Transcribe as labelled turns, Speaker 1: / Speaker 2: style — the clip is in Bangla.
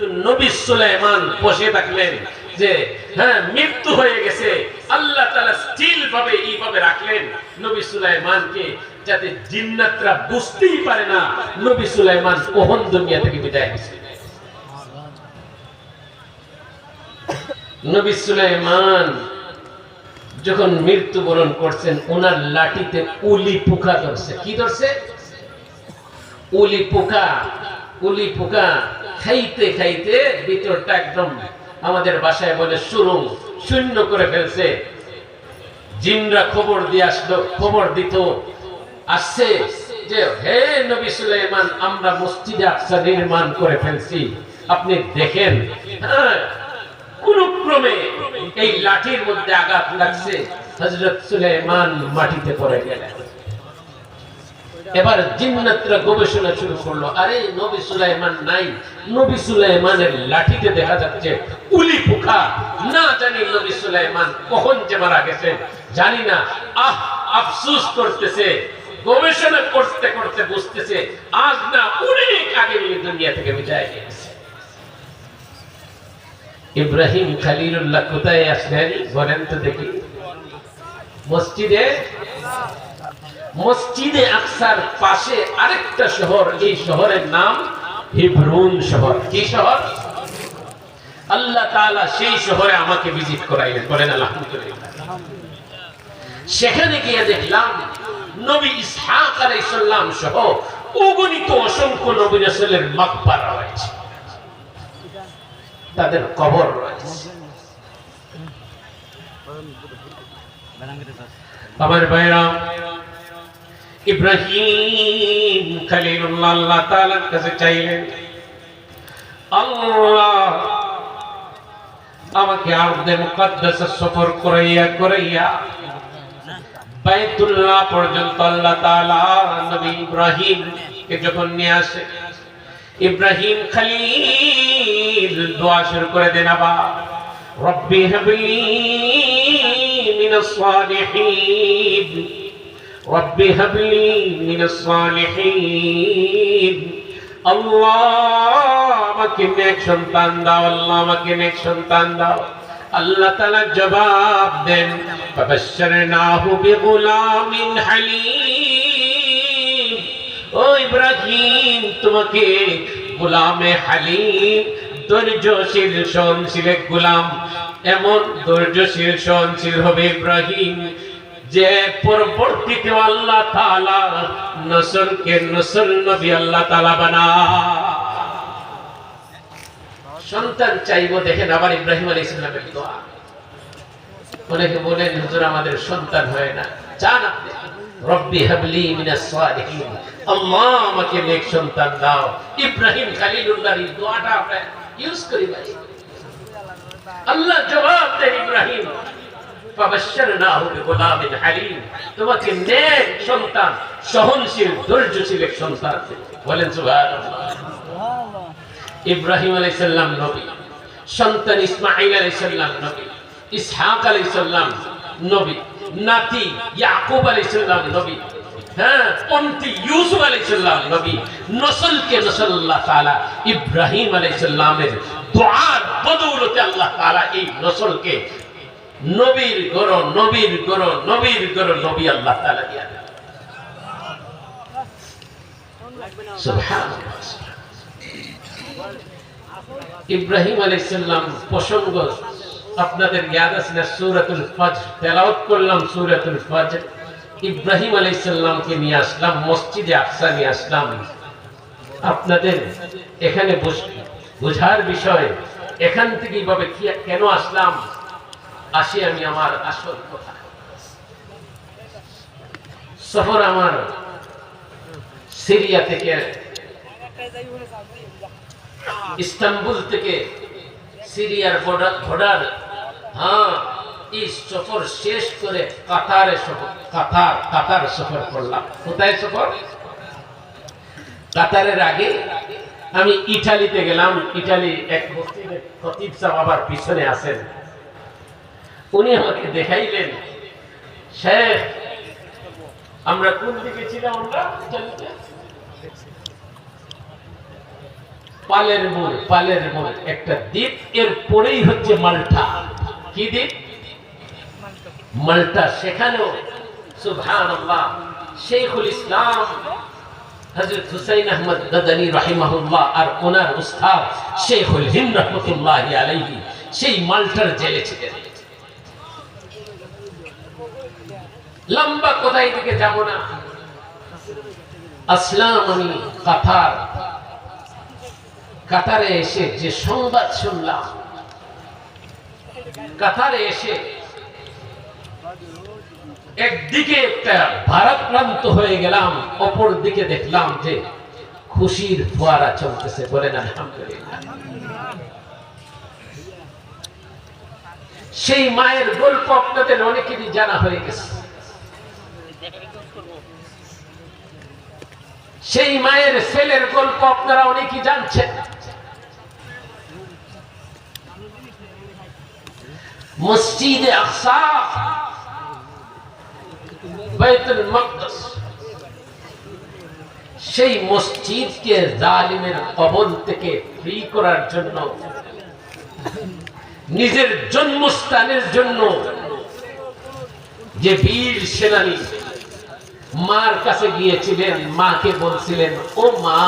Speaker 1: তো নবী সুলাইমান বসে থাকলেন যে হ্যাঁ মৃত্যু হয়ে গেছে। আল্লাহ তাআলা স্টিল ভাবে এইভাবে রাখলেন নবী সুলাইমানকে যাতে জিন্নাতরা বুঝতেই পারে না নবী সুলাইমান দুনিয়া থেকে বিদায় নবী সুলাইমান যখন মৃত্যুবরণ করছেন ওনার লাঠিতে উলি পোকা ধরছে। কি ধরছে? উলি পোকা উলি পোকা। খাইতে খাইতে ভিতরটা একদম আমাদের বাসায় বলে সুরুম শূন্য করে ফেলছে। জিনরা খবর দিয়ে আসলো, খবর দিত, আসছে যে, হে নবী সুলাইমান, আমরা মসজিদে আকসা নির্মাণ করে ফেলছি। আপনি দেখেন? হ্যাঁ কোন এই লাঠির মধ্যে আঘাত লাগছে। হযরত সুলাইমান মাটিতে পড়ে গেলেন। এবার জিন্নাতরা গবেষণা শুরু করল, আরে নবী সুলাইমান নাই, নবী সুলাইমানের লাঠিতে দেখা যাচ্ছে উলি পোকা। না জানি নবী সুলাইমান কখন যে মারা গেছেন জানি না। আহ, আফসোস করতেছে, গবেষণা করতে করতে বুঝতেছে, আজ না অনেক আগে এই দুনিয়া থেকে বিদায় নিয়েছে ইব্রাহিম খালিলুল্লাহ কোথায় আসলেন বলেন তো দেখি। মসজিদে? মসজিদে আকসার পাশে আরেকটা শহর, এই শহরের নাম হিব্রুন শহর। কি শহর? আল্লাহ তাআলা সেই শহরে আমাকে ভিজিট করাইলেন। বলেন সেখানে গিয়ে দেখলাম নবী ইসহাক আলাইহিস সহ অগণিত অসংখ্য নবী রাসূলের মাকবারা রয়েছে। তাদের কবর রয়েছে। আমার ভাইরা ইব্রাহিম খলিলুল্লাহ আল্লাহ তাআলার কাছে চাইলেন, আল্লাহ, আমাকে আরদে মুকদ্দাসে সফর করাইয়া করাইয়া বাইতুল্লাহ পর্যন্ত আল্লাহ তাআলা নবী ইব্রাহিম কে যখন নিয়ে আসে, ইব্রাহিম খলিল দোয়া শুরু করে দেন, আবার রব্বি হাবলি মিনাস সালিহিন রব্বি হাবলি মিনাস সালিহিন। আল্লাহ আমাকে নেক সন্তান দাও, আল্লাহ আমাকে নেক সন্তান দাও। আল্লাহ তাআলা জবাব দেন, ফাবাশশারনাহু বিগুলামিন হালিম। ও ইব্রাহিম, তোমাকে গোলামে হালিম, ধৈর্যশীল সহনশীল এক গোলাম। এমন ধৈর্যশীল সহনশীল হবে ইব্রাহিম। যে পরবর্তীতে আল্লাহ তাআলা নসলকে নসল নবী আল্লাহ তাআলা বানা। সন্তান চাইব দেখেন আবার ইব্রাহিম আলাইহিস সালামের দোয়া। অনেকে বলেন, হুজুর, আমাদের সন্তান হয় না। চান আপনি? রব্বি হাবলি মিনাস সালিহিন। আল্লাহ আমাকে নেক সন্তান দাও। ইব্রাহিম খলিলুল্লাহর এই দোয়াটা আমরা ইউজ করি ভাই। আল্লাহ জবাব দেন ইব্রাহিম। তোমাকে নেক সন্তান, সহনশীল, ধৈর্যশীল এক সন্তান বলেন ইব্রাহিম আলাইহিস সালাম নবী, সন্তান ইসমাঈল আলাইহিস সালাম নবী, ইসহাক আলাইহিস সালাম নবী, নাতি ইয়াকুব আলাইহিস সালাম নবী হ্যাঁ ইব্রাহিম আলাইহিস সালামের দোয়ার বদৌলতে আল্লাহ তাআলা এই নসলকে নবীর গর নবীর গর নবীর গর নবী আল্লাহ ইব্রাহিম আলাইসাল্লাম প্রসঙ্গ, আপনাদের ইয়াদ আছে না? সূরাতুল ফজর। তেলাওয়াত করলাম সূরাতুল ফজর। ইব্রাহিম আলাইসাল্লামকে নিয়ে আসলাম, মসজিদে আকসা নিয়ে আসলাম। আপনাদের এখানে বুঝ- বোঝার বিষয় এখান থেকে কি- কেন আসলাম? আসি আমি আমার আসল কথা। সফর আমার সিরিয়া থেকে, ইস্তাম্বুল থেকে সিরিয়ার বর্ডার হ্যাঁ এই সফর শেষ করে কাতারে সফর কাতার কাতার সফর করলাম। কোথায় সফর? কাতারের আগে আমি ইটালিতে গেলাম। ইটালি এক মসজিদের খতিব সাহেব আবার পিছনে আছেন। উনি আমাকে দেখাইলেন শেখ আমরা কোন দিকে ছিলাম আমরা? পালের মোড় পালের মোড়, একটা দ্বীপ, এর পরেই হচ্ছে মাল্টা। কি দ্বীপ? মাল্টা সেখানেও, সুবহানাল্লাহ শেখুল ইসলাম, হযরত হুসাইন আহমদ গদানি রাহিমাহুল্লাহ আর ওনার উস্তাদ শেখুল হিন্দ রহমতুল্লাহ আলাইহি, সেই মাল্টার জেলে ছিলেন। লম্বা কোথায় দিকে যাব না? আসলাম আমি কাতার। কাতারে এসে যে সংবাদ শুনলাম, কাতারে এসে একদিকে একটা ভারাক্রান্ত হয়ে গেলাম, অপর দিকে দেখলাম যে খুশির ফোয়ারা চলতেছে বলেন আলহামদুলিল্লাহ। সেই মায়ের গল্প আপনাদের অনেকেরই জানা হয়ে গেছে। সেই মায়ের ছেলের গল্প আপনারা অনেকেই জানছেন। মসজিদে আকসা সেই মসজিদকে জালিমের কবল থেকে ফ্রি করার জন্য, নিজের জন্মস্থানের জন্য যে বীর সেনানী মার কাছে গিয়েছিলেন মাকে বলছিলেন ও মা